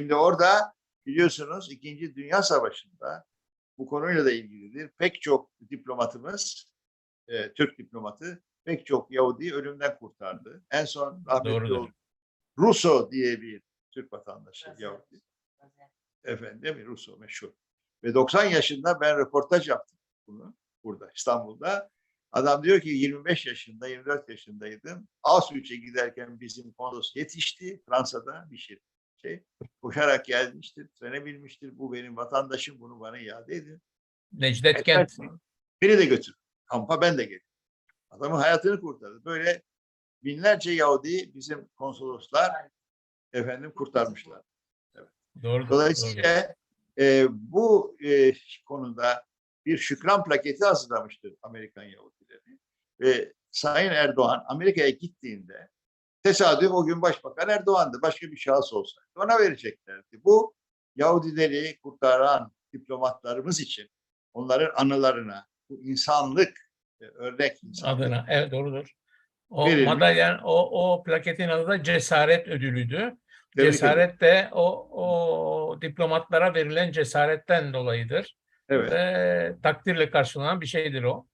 Şimdi orada biliyorsunuz İkinci Dünya Savaşı'nda bu konuyla da ilgilidir. Pek çok diplomatımız, e, Türk diplomatı pek çok Yahudi ölümden kurtardı. En son rahmetli oldu. Russo diye bir Türk vatandaşı Yahudi. Efendim? Russo meşhur. Ve 90 yaşında ben röportaj yaptım bunu burada İstanbul'da. Adam diyor ki 25 yaşında, 24 yaşındaydım. Auschwitz'e giderken bizim kondos yetişti. Fransa'da bir şey. Şey koşarak gelmiştir, trene binmiştir. Bu benim vatandaşım, bunu bana iade edin. Necdet Kent. Beni de götür. Kampa ben de geldim. Adamın hayatını kurtardı. Böyle binlerce Yahudi bizim konsoloslar efendim kurtarmışlar. Doğru. Dolayısıyla e, bu e, konuda bir şükran plaketi hazırlamıştır Amerikan Yahudileri. Ve Sayın Erdoğan Amerika'ya gittiğinde tesadüf o gün Başbakan Erdoğan'dı. Başka bir şahıs olsaydı ona vereceklerdi. Bu Yahudileri kurtaran diplomatlarımız için onların anılarına bu insanlık e, örnek insanlık adına. Evet doğrudur. O Verilmiş. madalyan, o, o plaketin adı da cesaret ödülüydü. Tebrik ederim. cesaret de o, o diplomatlara verilen cesaretten dolayıdır. Evet. Ve takdirle karşılanan bir şeydir o.